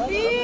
Oh,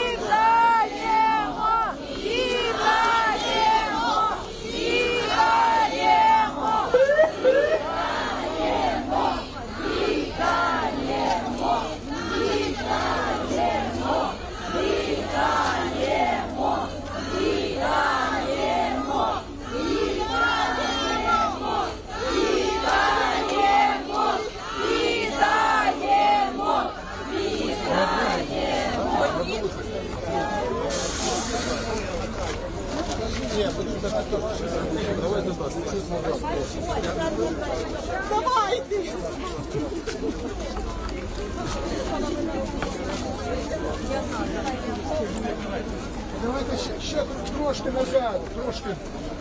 Давайте ще, ще трошки назад, трошки,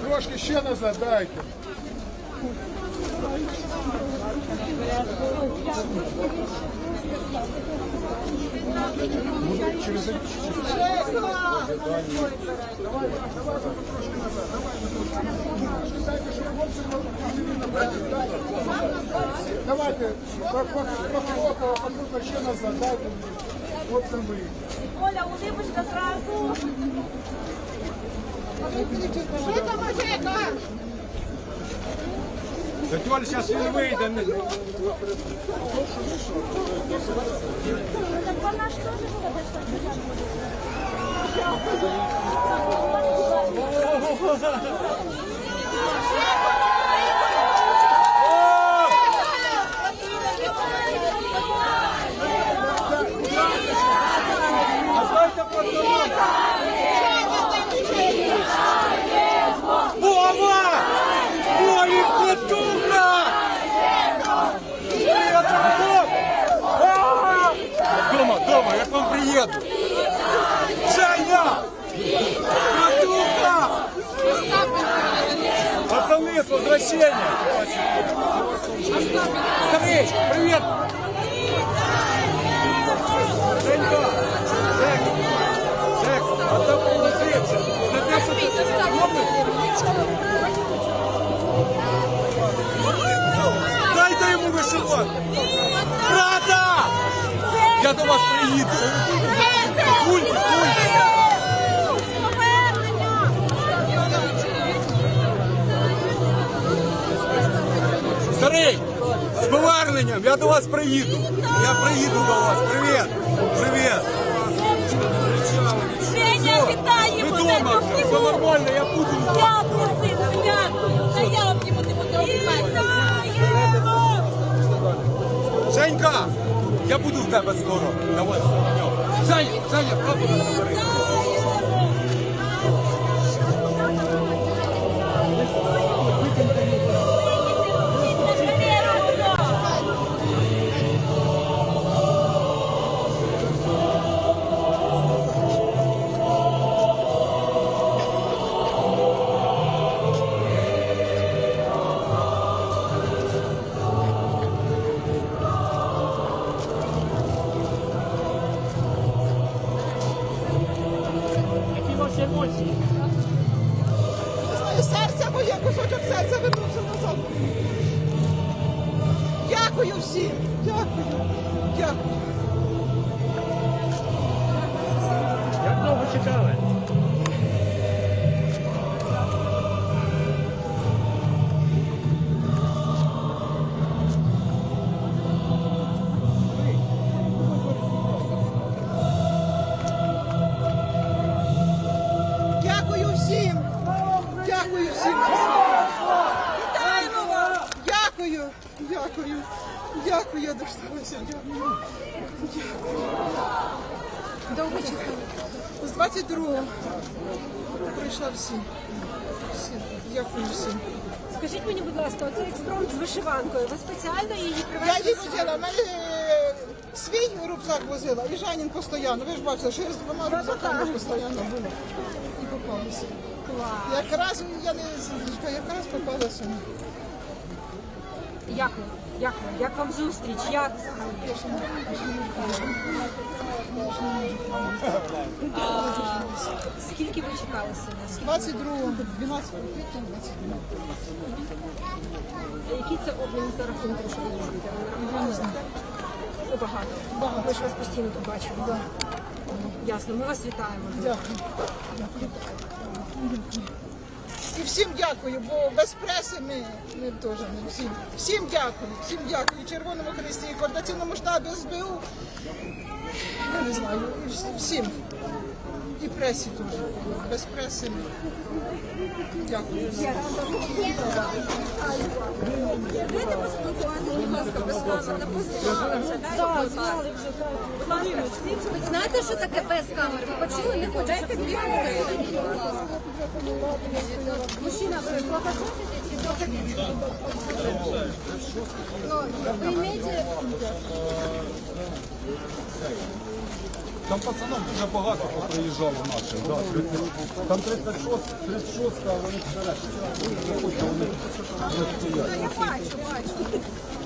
трошки ще назад дайте. Через Давайте, похлопало, покрупно ще назад, дайте. Хлопцям вийти. Оля, улыбочка сразу. Тетя, зараз він вийде. Так вона ж теж буде Вова! Привет, возвращение! Смотри, привет! Женька! Жек! Жек, отца полностреча! Записывай! Дай-то ему вышивать! Рада! Я до вас приеду! Кульки, кульки! Я до вас приїду! Я приїду до вас! Привіт! Привіт! Женя, Ви вітаємо дома тебе! Все нормально, я буду! Дякую, сину, дякую! Та я обніму тебе Вітаємо! Женька! Я буду в тебе скоро! Давай, Женя, Женя, правда забери! Серце всім. Дякую. Дякую. З 22-го прийшла всі. Всі. Дякую всім. Скажіть мені, будь ласка, оцей експромт з вишиванкою. Ви спеціально її Я привезли? її возила, в мене е, свій рюкзак возила і Жанін постійно. Ви ж бачили, що я з двома рюкзаками постійно була. І попалася. Якраз я не Зіночка, якраз попалася. Як ви? Як ви? Як вам зустріч? Як? А, скільки ви чекали сьогодні? 22 12 квітня, 22 Який це обмін за рахунком, що ви їздите? Я не знаю. Багато. Ми ж вас постійно тут бачимо. Да. Ясно, ми вас вітаємо. Дякую. І всім дякую, бо без преси ми, ми теж не всім. Всім дякую, всім дякую. Червоному Христі, координаційному штабі СБУ. Я не знаю, і всі- всім. І пресі теж. Без преси ми. Дякую. Дайте поспілкуватися, будь ласка, без камер. Не познали вже, так? Будь ласка, ви знаєте, що таке без камер? Ви почули? Не хочете спілкуватися? Мужчина, ви Вы имеете... Там пацанам дуже багато приїжджало наших. Да, 30. Там 36, 36, а вони вчора. Заходьте, вони вже стоять. Я бачу, бачу.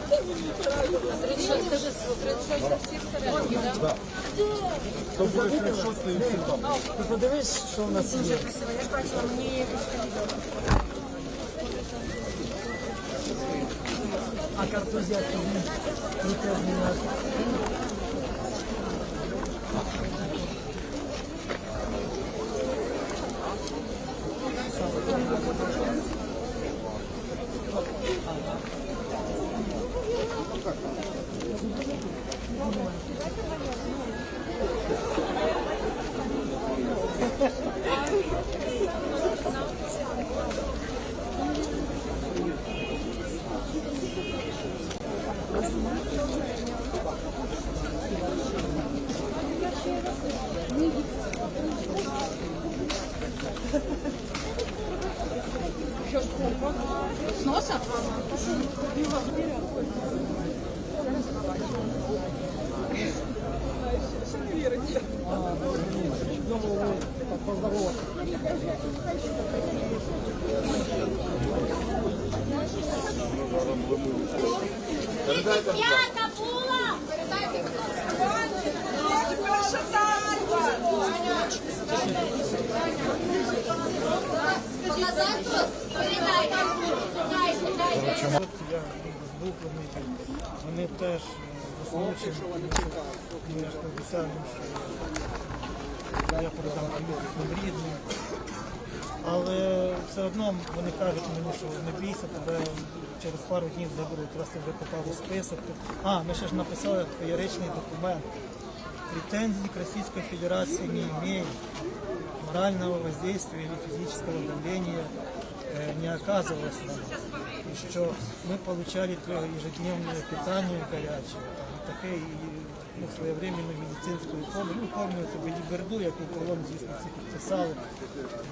36, скажи, 36 всі всередині, так? То буде 36 і всі там. Подивись, що в нас є. красиво. Я ж бачила, мені якось А С носа? Дайте. Я злуплений. Вони теж засмучені. Ми ж обіцяли, що я передам своїм рідним. Але все одно вони кажуть мені, що не бійся, тебе через пару днів заберуть, раз ти вже попав у список. А, ми ще ж написали феєричний документ. Претензий к Российской Федерации не имеем. Морального воздействия или физического давления не оказывалось на нас. И что мы получали трё- ежедневное питание горячее, там, и таке, і ну, своєвременну медицинську помощь. Ну, помню цю біліберду, яку колон, звісно, всі підписали,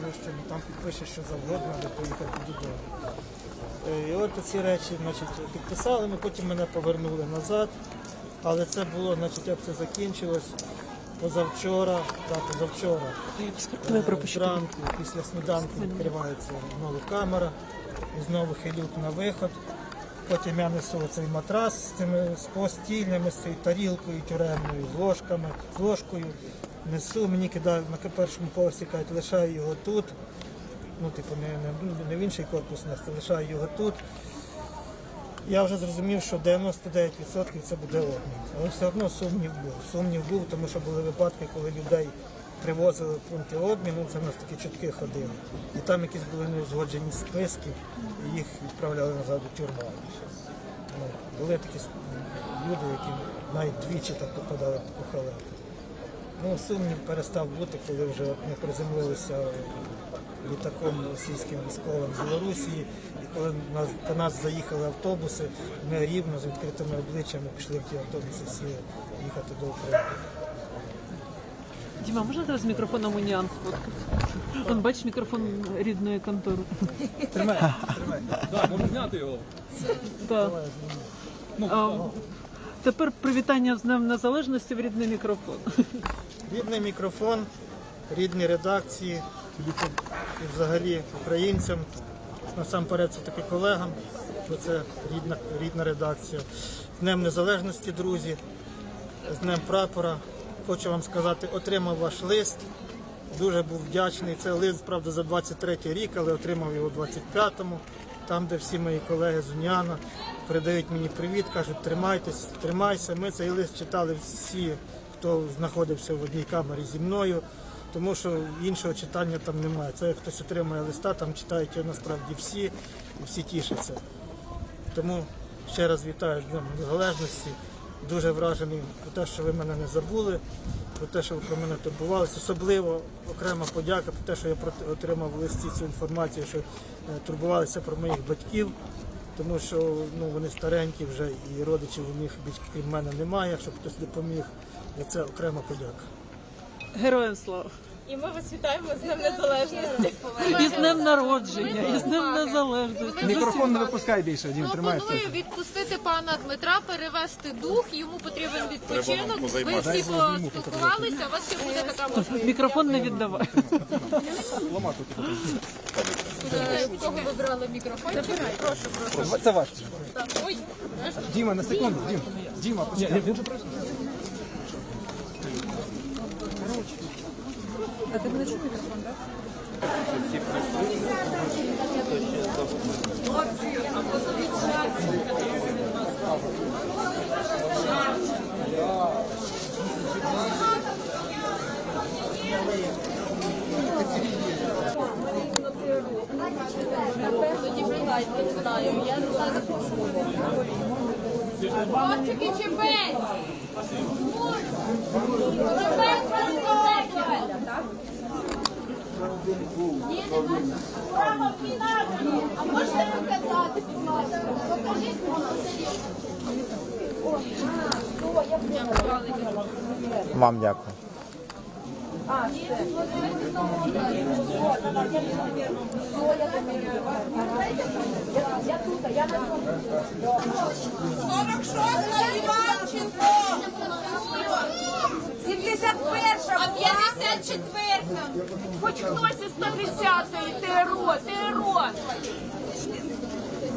тому що ну, там підпише що завгодно, аби поїхати додому. Е, І от ці речі значить, підписали, ми потім мене повернули назад. Але це було, значить, як це закінчилось позавчора, так, позавчора. Е, Зранку, після сніданку відкривається знову камера, і знову хилюк на виход. Потім я несу цей матрас з цими з постільними, з цією тарілкою тюремною, з ложками, з ложкою. Несу, мені кидають на першому поверсі, кажуть, лишаю його тут. Ну, типу, не, не, не в інший корпус нести, лишаю його тут. Я вже зрозумів, що 99% це буде обмін. Але все одно сумнів був. Сумнів був, тому що були випадки, коли людей привозили в пункти обміну, це в нас такі чутки ходили. І там якісь були неузгоджені списки, і їх відправляли назад у тюрму. Ну, були такі люди, які навіть двічі так попадали по халепу. Ну, сумнів перестав бути, коли вже ми приземлилися літаком російським військовим з Білорусі, і коли нас, по нас заїхали автобуси, ми рівно з відкритими обличчями пішли в ті автобуси сіли їхати до України. Діма, можна зараз з мікрофоном уніан сфоткати? Он бачиш мікрофон рідної контори. Тримай, тримай. Так, можна зняти його. Так. А, Тепер привітання з Днем Незалежності в рідний мікрофон. Рідний мікрофон, рідні редакції і взагалі українцям. Насамперед це таки колегам, бо це рідна, рідна редакція. З Днем Незалежності, друзі, з Днем прапора. Хочу вам сказати, отримав ваш лист. Дуже був вдячний. Це лист, правда, за 23 рік, але отримав його у 25-му, там, де всі мої колеги з Уніана передають мені привіт, кажуть, тримайтесь, тримайся. Ми цей лист читали всі, хто знаходився в одній камері зі мною, тому що іншого читання там немає. Це хтось отримує листа, там читають його насправді всі, і всі тішаться. Тому ще раз вітаю Днем Незалежності. Дуже вражений про те, що ви мене не забули, про те, що ви про мене турбувалися. Особливо окрема подяка про те, що я отримав в листі цю інформацію, що е, турбувалися про моїх батьків, тому що ну, вони старенькі вже і родичів у них крім мене немає, якщо хтось допоміг. За це окрема подяка. Героям слава! І ми вас вітаємо з Днем Незалежності. І з днем народження, і з днем незалежності. Мікрофон не випускай більше, Дім, тримай. Пропоную відпустити пана Дмитра, перевести дух. Йому потрібен відпочинок. Ви всі поспілкувалися. У вас ще буде така можливість. Мікрофон не віддавай. Е, в Кого ви брали мікрофончик? Прошу, прошу. Це ваш. Так, Ой, Діма, на секунду, Дім. Діма, почекай. Хлопчики, чепець! Чепець розповідайте! Право в кінарні. А можете показати, будь ласка? Покажіть Вам дякую. А, все. Я тут, я на 46 Іванченко! 71 а 54 Хоч хтось із 110-ї ТРО, ТРО.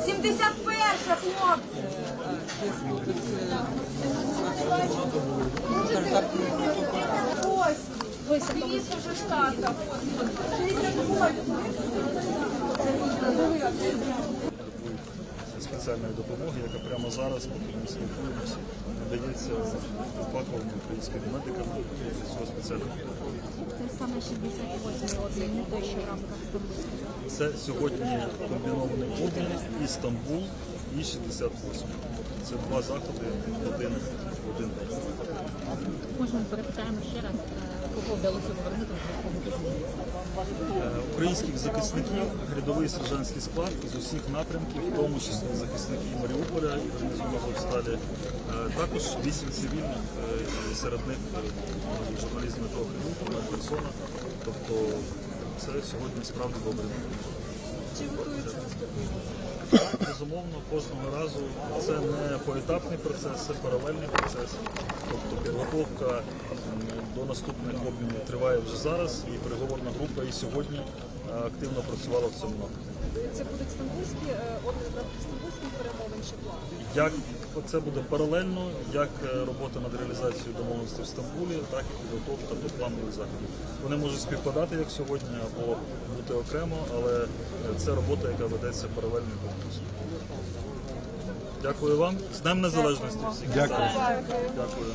71 хлопці. Ось, ось, дивіться вже штата. 68. Спеціальної допомоги, яка прямо зараз, поки ми спілкуємося, надається фаховими українськими медиками цього спеціального. Це саме 68 обмін, не той, що в рамках Стамбульського. Це сьогодні комбінований обмін і Стамбул, і 68. Це два заходи один один. Можна перепитаємо ще раз, Е, українських захисників, рядовий сержантський склад з усіх напрямків, в тому числі захисники Маріуполя і гарнізону Азовсталі. Е, Також вісім цивільних, е, серед них журналіст Дмитро Хренюк, персона. Тобто це сьогодні справді добре. Безумовно, кожного разу це не поетапний процес, це паралельний процес. Тобто підготовка до наступних обмінів триває вже зараз, і переговорна група і сьогодні е, активно працювала в цьому напрямку. Це будуть стамбульські обмін стамбульських перемовин чи план? Це буде паралельно, як е, робота над реалізацією домовленостей в Стамбулі, так і підготовка до планових заходів. Вони можуть співпадати як сьогодні або бути окремо, але е, це робота, яка ведеться паралельно і комплексно. Дякую вам. З Днем Незалежності всіх. Дякую. Дякую.